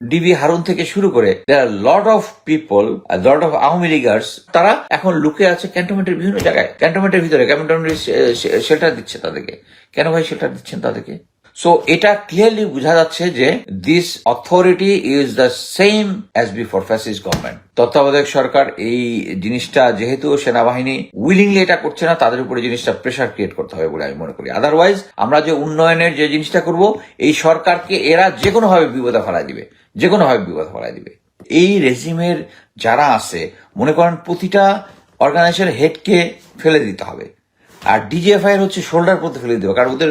DB Harun থেকে শুরু করে lot of people lot of Awami leaguers তারা এখন লুকে আছে ক্যান্টনমেন্টের বিভিন্ন জায়গায়। ক্যান্টনমেন্টের ভিতরে, ক্যান্টনমেন্টের শেল্টার দিচ্ছে তাদেরকে। কেন ভাই শেল্টার দিচ্ছেন তাদেরকে? সো এটা ক্লিয়ারলি বোঝা যাচ্ছে যে this authority is the same as before fascist government তত্ত্বাবধায়ক সরকার এই জিনিসটা যেহেতু সেনাবাহিনী উইলিংলি এটা করছে না, তাদের উপরে জিনিসটা প্রেশার ক্রিয়েট করতে হবে বলে আমি মনে করি। আদারওয়াইজ আমরা যে উন্নয়নের যে জিনিসটা করব, এই সরকারকে এরা যে কোনো ভাবে বিপদে ফেলাই দিবে। যে কোনো ভাবে বিপদে ফেলাই দিবে। এই রেজিমের যারা আছে, মনে করেন প্রতিটা অর্গানাইজেশন হেডকে ফেলে দিতে হবে। আর ডিজিএফআই এর হচ্ছে শোল্ডার করতে ফেলে দেবে কারণ ওদের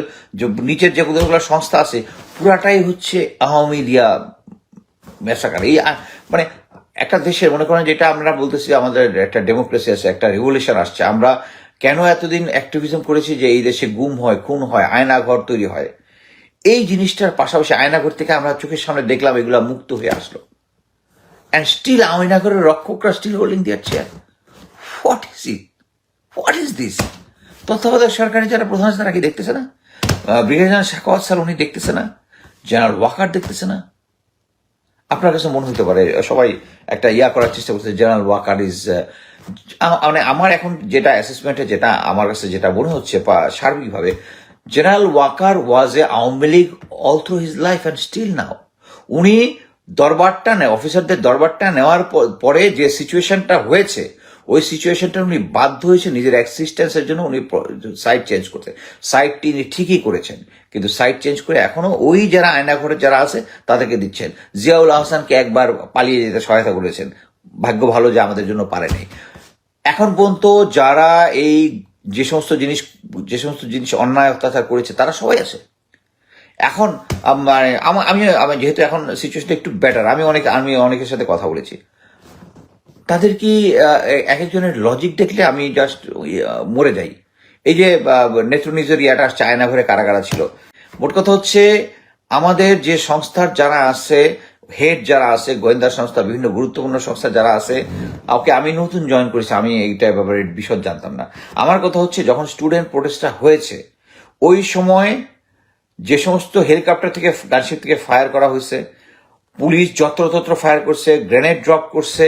নিচের যে কতগুলো সংস্থা আছে, পুরাটাই হচ্ছে আওয়ামী লীগা মেসাকার। এই মানে একটা দেশের মনে করেন যেটা আমরা বলতেছি, আমাদের একটা ডেমোক্রেসি আছে, একটা রেভলিউশন আসছে। আমরা কেন এতদিন অ্যাক্টিভিজম করেছি যে এই দেশে গুম হয়, খুন হয়, আয়নাঘর তৈরি হয়? এই জিনিসটার পাশাপাশি আয়নাঘর থেকে আমরা চোখের সামনে দেখলাম এগুলা মুক্ত হয়ে আসলো। অ্যান্ড স্টিল আয়নাঘরের রক্ষকরা still holding chair what is it what is this তত্ত্বাবধায়ক সরকারের যারা প্রধান আছে, তারা কি দেখতেছে না? ব্রিগেডিয়ার শাখাওয়াত স্যার, উনি দেখতেছে না? জেনারেল ওয়াকার দেখতেছে না? আপনার কাছে মনে হতে পারে সবাই একটা ইয়া করার চেষ্টা করছে জেনারেল ওয়াকার ইজ মানে আমার এখন যেটা অ্যাসেসমেন্টে যেটা আমার কাছে যেটা মনে হচ্ছে, বা সার্বিকভাবে general Waker was a Awami League all through his life and still now উনি দরবারটা নেয় অফিসারদের দরবারটা নেওয়ার পরে যে সিচুয়েশনটা হয়েছে ওই সিচুয়েশনটা উনি বাধ্য হয়েছে নিজের এক্সিস্টেন্সের জন্য উনি সাইট চেঞ্জ করতে। সাইট তিনি ঠিকই করেছেন, কিন্তু সাইট চেঞ্জ করে এখনও ওই যারা আয়নাঘরে যারা আছে, তাদেরকে দিচ্ছেন। জিয়াউল আহসানকে একবার পালিয়ে যেতে সহায়তা করেছেন। ভাগ্য ভালো যে আমাদের জন্য পারেনি। এখন পর্যন্ত যারা এই যে সমস্ত জিনিস, যে সমস্ত জিনিস অন্যায় অত্যাচার করেছে, তারা সবাই আছে। এখন মানে আমি আমি যেহেতু এখন সিচুয়েশনটা একটু বেটার আমি অনেক, আমি অনেকের সাথে কথা বলেছি। তাদের কি এক একজনের লজিক দেখলে আমি জাস্ট মরে যাই। এই যে নেত্রনিজের ইয়াটা চায়না ঘরে কারা কারা ছিল। মোট কথা হচ্ছে, আমাদের যে সংস্থার যারা আছে হেড যারা আছে, গোয়েন্দা সংস্থা, বিভিন্ন গুরুত্বপূর্ণ সংস্থা যারা আছে, ওকে আমি নতুন জয়েন করেছি, আমি এইটা ব্যাপারে বিশদ জানতাম না। আমার কথা হচ্ছে, যখন স্টুডেন্ট প্রোটেস্টটা হয়েছে, ওই সময় যে সমস্ত হেলিকপ্টার থেকে গানশিপ থেকে ফায়ার করা হয়েছে, পুলিশ যত্রতত্র ফায়ার করছে গ্রেনেড ড্রপ করছে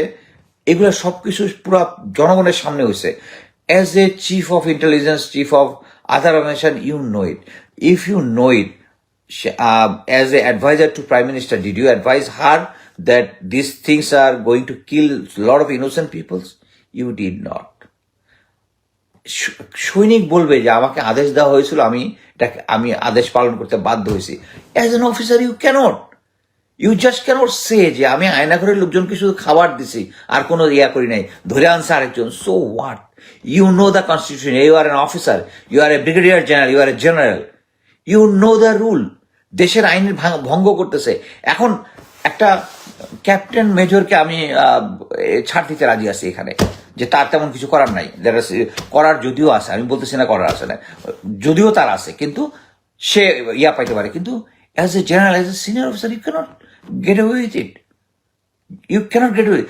এগুলো সবকিছু পুরো জনগণের সামনে হয়েছে as a chief of intelligence chief of other organization you know it if you know it as a advisor to prime minister did you advise her that this things are going to kill lot of innocent peoples you did not সৈনিক বলবে যে আমাকে আদেশ দেওয়া হয়েছিল, আমি এটাকে, আমি আদেশ পালন করতে বাধ্য হয়েছি। As an officer you cannot you just cannot say যে আমি আয়নাঘরের লোকজনকে শুধু খাবার দিছি, আর কোনো ইয়া করি নাই। ধরে আনছে আরেকজন। So what you know the constitution you are an officer you are a brigadier general you are a general you know the rule দেশের আইনের ভঙ্গ করতেছে। এখন একটা ক্যাপ্টেন মেজরকে আমি ছাড় দিতে রাজি আছি এখানে। যে তার তেমন কিছু করার নাই। করার যদিও আছে। আমি বলতেছি না করার আছে না। যদিও তার আছে। কিন্তু সে ইয়া পাইতে পারে। কিন্তু as a general as a senior officer you cannot get away with it. You cannot get away.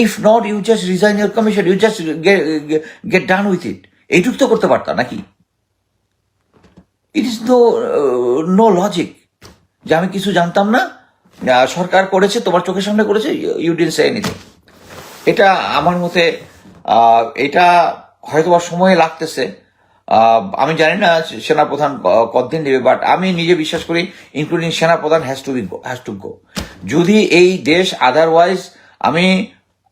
If not you just resign your commission. You just get, get, get done with it. এইটুক তো করতে পারতাম নাকি? It is no no logic যে আমি কিছু জানতাম না সরকার করেছে তোমার চোখের সামনে করেছে ইউ ডিন সে এনিথিং এটা আমার মতে এটা হয়তো সময় লাগতেছে আমি জানি না সেনাপ্রধান কতদিন নেবে বাট আমি নিজে বিশ্বাস করি ইনক্লুডিং সেনাপ্রধান has to be has to go যদি এই দেশ আদারওয়াইজ আমি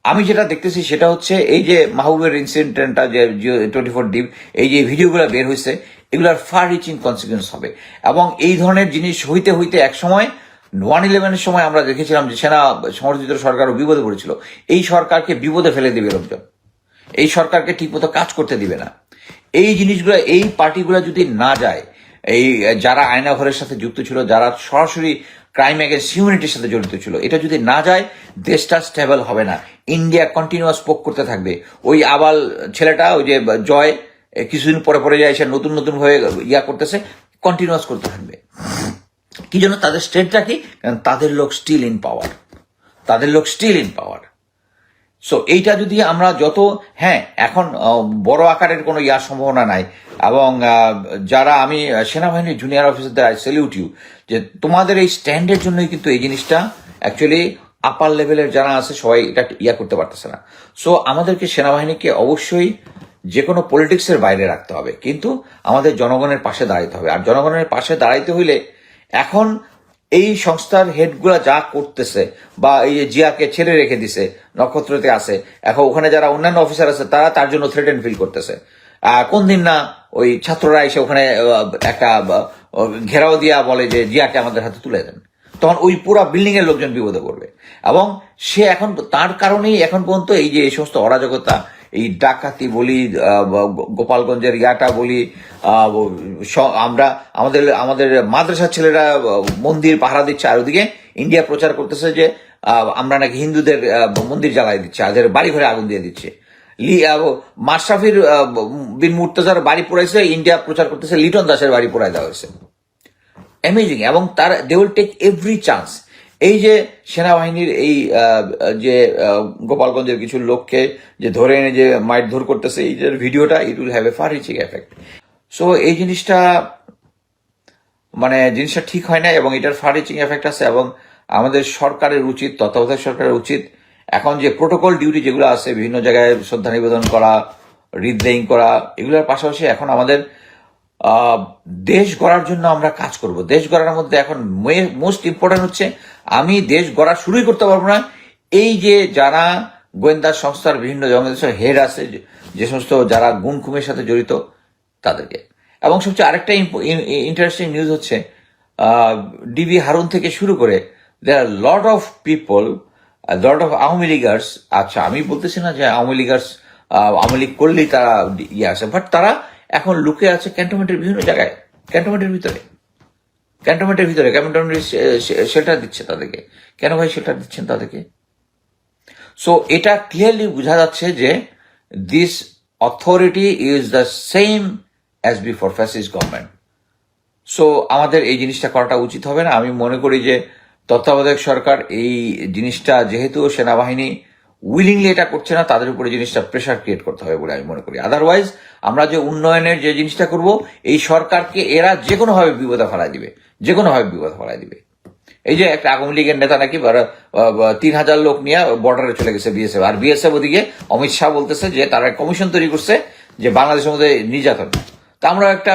আমি যেটা দেখতেছি সেটা হচ্ছে এই যে মাহবুবের ইনসিডেন্টটা যে টোয়েন্টি ফোর ডিপ এই যে ভিডিওগুলো বের হয়েছে, এগুলোর ফার রিচিং কনসিকুয়েন্স হবে। এবং এই ধরনের জিনিস হইতে হইতে এক সময় ওয়ান ইলেভেনের সময় আমরা দেখেছিলাম যে সেনা সমর্থিত সরকারও বিপদে পড়েছিল। এই সরকারকে বিপদে ফেলে দেবে লোকজন। এই সরকারকে ঠিকমতো কাজ করতে দিবে না। এই জিনিসগুলো, এই পার্টিগুলো যদি না যায়, এই, যারা আয়নাঘরের সাথে যুক্ত ছিল, যারা সরাসরি ক্রাইম এগেন্স্ট হিউম্যানিটির সাথে জড়িত ছিল, এটা যদি না যায়, দেশটা স্টেবল হবে না। ইন্ডিয়া কন্টিনিউয়াস পোক করতে থাকবে। ওই আবাল ছেলেটা, ওই যে জয় কিছুদিন পরে পরে যায়, সে নতুন নতুন ভাবে ইয়া করতেছে কন্টিনিউয়াস করতে থাকবে। কি জন্য? তাদের স্টেটটা কি? তাদের লোক স্টিল ইন পাওয়ার তাদের লোক স্টিল ইন পাওয়ার সো এইটা যদি আমরা যত হ্যাঁ এখন বড় আকারের কোনো ইয়ার সম্ভাবনা নাই, এবং যারা আমি সেনাবাহিনীর জুনিয়র অফিসারদের আই সেলিউট ইউ যে তোমাদের এই স্ট্যান্ডের জন্যই কিন্তু এই জিনিসটা অ্যাকচুয়ালি আপার লেভেলের যারা আছে, সবাই এটা ইয়া করতে পারতেছে না। সো আমাদেরকে সেনাবাহিনীকে অবশ্যই যে কোনো পলিটিক্সের বাইরে রাখতে হবে, কিন্তু আমাদের জনগণের পাশে দাঁড়াইতে হবে। আর জনগণের পাশে দাঁড়াইতে হইলে এখন এই সংস্থার হেডগুলা যা করতেছে বা এই যে জিয়াকে ছেড়ে রেখে দিছে, নক্ষত্রতে আছে, এখন ওখানে যারা অন্যান্য অফিসার আছে, তারা তার জন্য থ্রেটেন ফিল করতেছে। কোন দিন না ওই ছাত্ররা এসে ওখানে একটা ঘেরাও দিয়া বলে যে, জিয়াকে আমাদের হাতে তুলে দেন। তখন ওই পুরো বিল্ডিং এর লোকজন বিপদে পড়বে। এবং সে এখন, তার কারণেই এখন পর্যন্ত এই যে এই সমস্ত অরাজকতা এই ডাকাতি বলি গোপালগঞ্জের ইয়াটা বলি আমরা আমাদের আমাদের মাদ্রাসার ছেলেরা মন্দির পাহারা দিচ্ছে, আর ওদিকে ইন্ডিয়া প্রচার করতেছে যে আমরা নাকি হিন্দুদের মন্দির জ্বালাই দিচ্ছে তাদের বাড়ি ঘরে আগুন দিয়ে দিচ্ছে। লি মাশরাফির বিন মুর্তজার বাড়ি পোড়াইছে, ইন্ডিয়া প্রচার করতেছে, লিটন দাসের বাড়ি পোড়াই দেওয়া হয়েছে। অ্যামেজিং এবং তার they will take every chance এই যে সেনাবাহিনীর এই যে গোপালগঞ্জের কিছু লোককে যে ধরে এনে যে মারধর করতেছে, এই যে ভিডিওটা it will have a far reaching effect so এই জিনিসটা মানে জিনিসটা ঠিক হয় না এবং এটার ফার রিচিং এফেক্ট আছে এবং আমাদের সরকারের উচিত, তত্ত্বাবধায়ক সরকারের উচিত এখন যে প্রোটোকল ডিউটি যেগুলো আছে, বিভিন্ন জায়গায় শ্রদ্ধা নিবেদন করা হৃদয়িং করা, এগুলোর পাশাপাশি এখন আমাদের দেশ গড়ার জন্য আমরা কাজ করব। দেশ গড়ার মধ্যে এখন মোস্ট ইম্পর্টেন্ট হচ্ছে আমি দেশ গড়া শুরুই করতে পারব না। এই যে যারা গোয়েন্দা সংস্থার বিভিন্ন জনদেশের হেড আছে, যে- সমস্ত যারা গুণ খুমের সাথে জড়িত, তাদেরকে। এবং সবচেয়ে আরেকটা ইন্টারেস্টিং নিউজ হচ্ছে ডিবি হারুন থেকে শুরু করে there lot of people lot of Awami leaguers আচ্ছা আমি বলতেছি না যে আওয়ামী লীগার্স আওয়ামী লীগ করলেই তারা ইয়ে আসে বাট তারা এখন লুকে আছে ক্যান্টনমেন্টের বিভিন্ন জায়গায় ক্যান্টনমেন্টের ভিতরে। ক্যান্টনমেন্টের ভিতরে ক্যান্টনমেন্টের শেল্টার দিচ্ছে তাদেরকে? কেন ভাই শেল্টার দিচ্ছেন তাদেরকে? সো এটা ক্লিয়ারলি বোঝা যাচ্ছে যে this authority is the same as before fascist government so আমাদের এই জিনিসটা করাটা উচিত হবে না। আমি মনে করি যে তত্ত্বাবধায়ক সরকার এই জিনিসটা যেহেতু সেনাবাহিনী উইলিংলি এটা করছে না, তাদের উপরে জিনিসটা প্রেশার ক্রিয়েট করতে হবে বলে আমি মনে করি। আদারওয়াইজ আমরা যে উন্নয়নের যে জিনিসটা করব, এই সরকারকে এরা যে কোনোভাবে বিপদে ফেলাই দিবে যে কোনোভাবে বিপদে ফেলাই দিবে। এই যে একটা আওয়ামী লীগের নেতা নাকি তিন হাজার লোক নিয়ে বর্ডারে চলে গেছে বিএসএফ আর বিএসএফ ওদিকে অমিত শাহ বলতেছে যে তারা কমিশন তৈরি করছে যে বাংলাদেশের মধ্যে নির্যাতন। তা আমরা একটা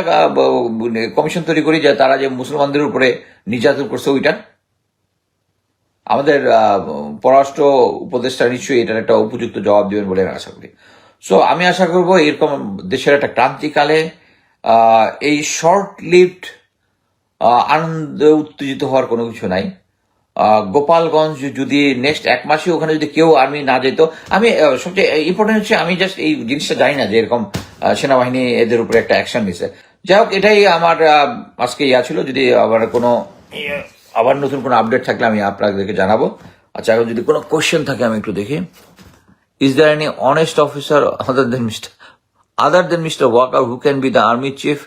কমিশন তৈরি করি যে তারা যে মুসলমানদের উপরে নির্যাতন করছে ওইটা আমাদের পররাষ্ট্র উপদেষ্টা নিশ্চয়ই এটার একটা উপযুক্ত জবাব দেবেন বলে আশা করি। সো আমি আশা করব এরকম দেশের একটা ক্রান্তিকালে এই শর্ট লিভড আনন্দে উত্তেজিত হওয়ার কোনো কিছু নাই। গোপালগঞ্জ যদি নেক্সট এক মাসে ওখানে যদি কেউ আর্মি না যেত, আমি সবচেয়ে ইম্পর্টেন্ট হচ্ছে আমি জাস্ট এই জিনিসটা জানি না যে এরকম সেনাবাহিনী এদের উপরে একটা অ্যাকশন নিছে। যাই হোক, এটাই আমার আজকে ইয়া ছিল। যদি আবার কোনো আবার নতুন কোনো আপডেট থাকলে আমি আপনাদেরকে জানাব আচ্ছা এখন যদি কোনো কোয়েশ্চেন থাকে আমি একটু দেখি Is there any honest officer other than mister Other than Mr. Walker who can be the army chief.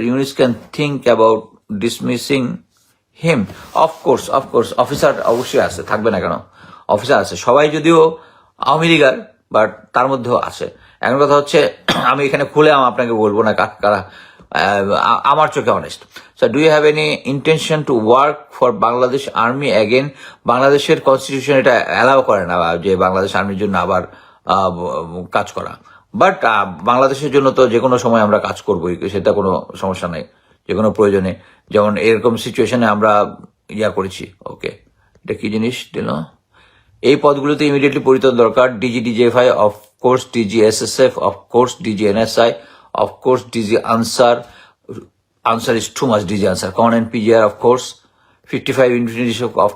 Yunus can think about dismissing him. Of course, of course. Officer অবশ্যই আছে থাকবে না কেন অফিসার আছে সবাই যদিও আওয়ামী লীগার বাট তার মধ্যেও আছে এখন কথা হচ্ছে আমি এখানে খুলে আম- আপনাকে বলব না কারা আমার চোখে honest so do you have any intention to work for Bangladesh army again বাংলাদেশের কনস্টিটিউশন এটা অ্যালাউ করে না, যে বাংলাদেশ আর্মির জন্য আবার কাজ করা। বাট বাংলাদেশের জন্য তো যে কোনো সময় আমরা কাজ করবোই, সেটা কোনো সমস্যা নেই যে কোনো প্রয়োজনে। যেমন এরকম সিচুয়েশনে আমরা ইয়া করেছি ওকে এটা কি জিনিস, দিল? এই পদগুলোতে ইমিডিয়েটলি পরিতন দরকার। DG DGFI of course DG SSF of course DG NSI of course DG Ansar Ansar is two mass DG Ansar common and PGR of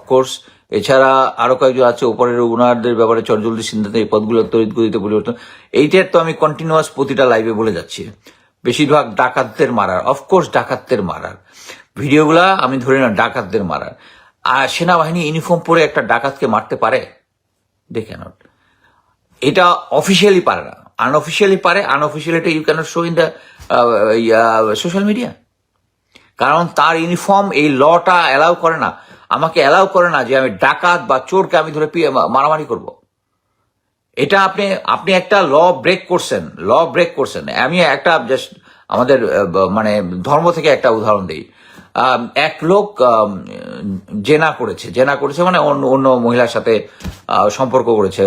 course এছাড়া আরও কয়েকজন আছে, উপরের উনারদের ব্যাপারে চটজলদি সিদ্ধান্ত এই পদগুলো তড়িৎ গতিতে পরিবর্তন। এইটার তো আমি কন্টিনিউয়াস প্রতিটা লাইভে বলে যাচ্ছি। বেশিরভাগ ডাকাতদের মারার অফকোর্স ডাকাতদের মারার। ভিডিওগুলা আমি ধরে না ডাকাতদের মারার। আর সেনাবাহিনী ইউনিফর্ম পরে একটা ডাকাতকে মারতে পারে? দেখে নট এটা অফিসিয়ালি পারে না। আনঅফিসিয়ালি পারে আনঅফিসিয়ালি এটা you cannot show in the social media কারণ তার ইউনিফর্ম এই লটা অ্যালাউ করে না। আমাকে অ্যালাউ করে না যে আমি ডাকাত বা চোরকে আমি ধরে মারামারি করব। এটা আপনি আপনি একটা ল ব্রেক করছেন ল ব্রেক করছেন। আমি একটা জাস্ট আমাদের মানে ধর্ম থেকে একটা উদাহরণ দিই। এক লোক জেনা করেছে। জেনা করেছে মানে অন্য অন্য মহিলার সাথে সম্পর্ক করেছে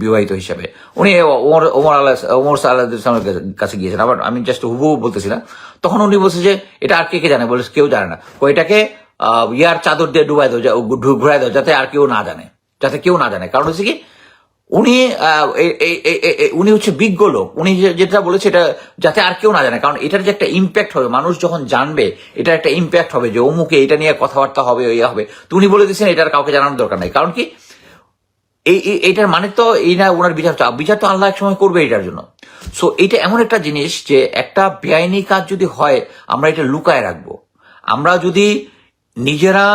বিবাহিত হিসাবে। উনি ওমর ওমর আল্লাহ ওমর সাল্লাহামের কাছে গিয়েছেন। আবার আমি জাস্ট হুবু বলতেছি না। তখন উনি বলছে যে, এটা আর কে কে জানে? বলে, কেউ জানে না। এটাকে ইয়ার চাদর দিয়ে ডুবাই দাও ঘুরাই দাও, যাতে আর কেউ না জানে। যাতে কেউ না জানে। কারণ হচ্ছে কি উনি উনি হচ্ছে বিজ্ঞ লোক। উনি যেটা বলেছে এটা যাতে আর কেউ না জানে, কারণ এটার যে একটা ইম্প্যাক্ট হবে, মানুষ যখন জানবে এটা একটা ইম্প্যাক্ট হবে যে অমুকে এটা নিয়ে কথাবার্তা হবে ইয়ে হবে। তো উনি বলে দিচ্ছেন এটার কাউকে জানানোর দরকার নাই। কারণ কি এই এইটার মানে তো এই না ওনার বিচার তো বিচার তো আল্লাহ এক সময় করবে এটার জন্য। সো এটা এমন একটা জিনিস যে একটা বেআইনি কাজ যদি হয়, আমরা এটা লুকায় রাখব। আমরা যদি নিজেরা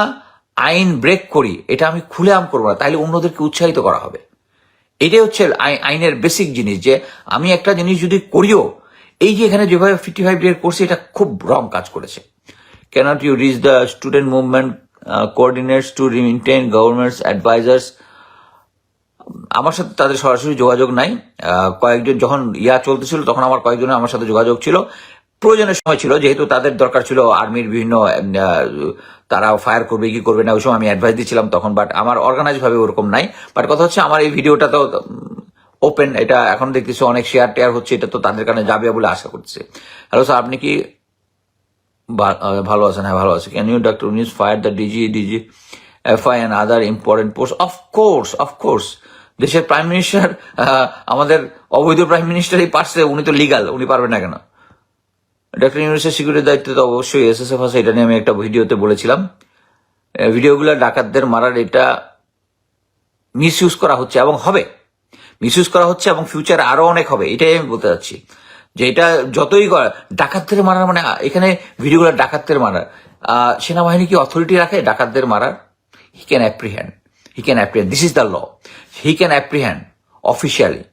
আইন ব্রেক করি, এটা আমি খুলে আম করব না, তাহলে অন্যদেরকে উৎসাহিত করা হবে। এটাই হচ্ছে আই- আইনের বেসিক জিনিস যে আমি একটা জিনিস যদি করিও, এই যে এখানে যেভাবে ফিফটি ফাইভ ডে করছে এটা খুব রং কাজ করেছে। Cannot you reach the student movement coordinates to maintain governments advisors আমার সাথে তাদের সরাসরি যোগাযোগ নাই। কয়েকজন যখন ইয়া চলতেছিল, তখন আমার কয়েকজনের আমার সাথে যোগাযোগ ছিল। প্রয়োজনের সময় ছিল, যেহেতু তাদের দরকার ছিল আর্মির বিভিন্ন তারা ফায়ার করবে, কি করবে না, ওই সময় আমি অ্যাডভাইস দিচ্ছিলাম তখন বাট আমার অর্গানাইজ ভাবে ওরকম নাই। বাট কথা হচ্ছে আমার এই ভিডিওটা তো ওপেন এটা এখন দেখতেছি অনেক শেয়ার টেয়ার হচ্ছে, এটা তো তাদের কারণে যাবে বলে আশা করছে। হ্যালো স্যার আপনি কি ভালো আছেন? হ্যাঁ ভালো আছে। Can you doctor news fire the DG DG FI and other important post of course of course দেশের প্রাইম মিনিস্টার আমাদের অবৈধ প্রাইম মিনিস্টারই পারছে, উনি তো লিগাল উনি পারবেন না কেন? ডক্টর ইউনুসের সিকিউরিটির দায়িত্ব তো অবশ্যই এসএসএফ আছে, এটা নিয়ে আমি একটা ভিডিওতে বলেছিলাম। ভিডিওগুলো ডাকাতদের মারার এটা মিস ইউজ করা হচ্ছে এবং হবে। মিস ইউজ করা হচ্ছে এবং ফিউচারে আরও অনেক হবে, এটাই আমি বলতে চাচ্ছি। যে এটা যতই ডাকাতদের মারার মানে এখানে ভিডিওগুলো ডাকাতদের মারার। সেনাবাহিনী কি অথরিটি রাখে? ডাকাতদের মারার। He can apprehend he can apprehend this is the law he can apprehend officially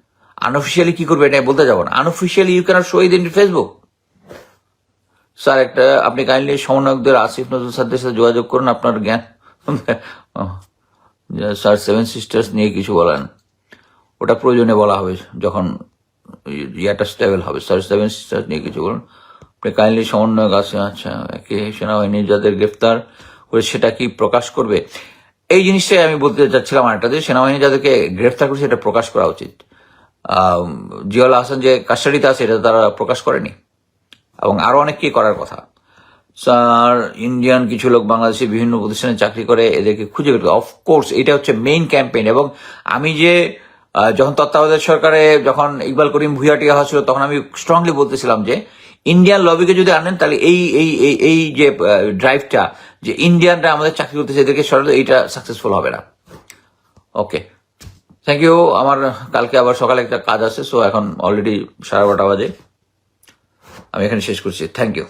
unofficially কি করবে এটা বলতে যাব না। Unofficially you cannot show it in Facebook sir একটা আপনি কাইন্ডলি সমন্বয়কদের আসিফ নজরুল স্যারদের সাথে যোগাযোগ করুন আপনার জ্ঞান। স্যার সেভেন সিস্টার্স নিয়ে কিছু বলেন। ওটা প্রয়োজনে বলা হবে যখন ইয়াটা স্টেবল হবে। স্যার সেভেন সিস্টার্স নিয়ে কিছু বলুন। আপনি কাইন্ডলি সমন্বয়ক আছে আচ্ছা একে সেনাবাহিনী যাদের গ্রেফতার করে সেটা কি প্রকাশ করবে? এই জিনিসটাই আমি বলতে চাচ্ছিলাম আরেকটা যে সেনাবাহিনী যাদেরকে গ্রেফতার করেছে সেটা প্রকাশ করা উচিত। আহ, জিয়াউল হাসান যে কাস্টাডিতে আছে এটা তারা প্রকাশ করেনি। এবং আরও অনেক কি করার কথা। স্যার ইন্ডিয়ান কিছু লোক বাংলাদেশে বিভিন্ন প্রতিষ্ঠানে চাকরি করে, এদেরকে খুঁজে বের অফকোর্স এটা হচ্ছে মেইন ক্যাম্পেইন এবং আমি যে যখন তত্ত্বাবধায়ক সরকারে যখন ইকবাল করিম ভুইয়া টিয়া হচ্ছিল তখন আমি স্ট্রংলি বলতেছিলাম যে ইন্ডিয়ান লবিকে যদি আনেন, তাহলে এই এই এই যে ড্রাইভটা যে ইন্ডিয়ানরা আমাদের চাকরি করতেছে, এদেরকে সরাতে এইটা সাকসেসফুল হবে না। ওকে থ্যাংক ইউ আমার কালকে আবার সকালে একটা কাজ আছে সো এখন অলরেডি সাড়ে বারোটা বাজে। আমি এখানে শেষ করছি। Thank you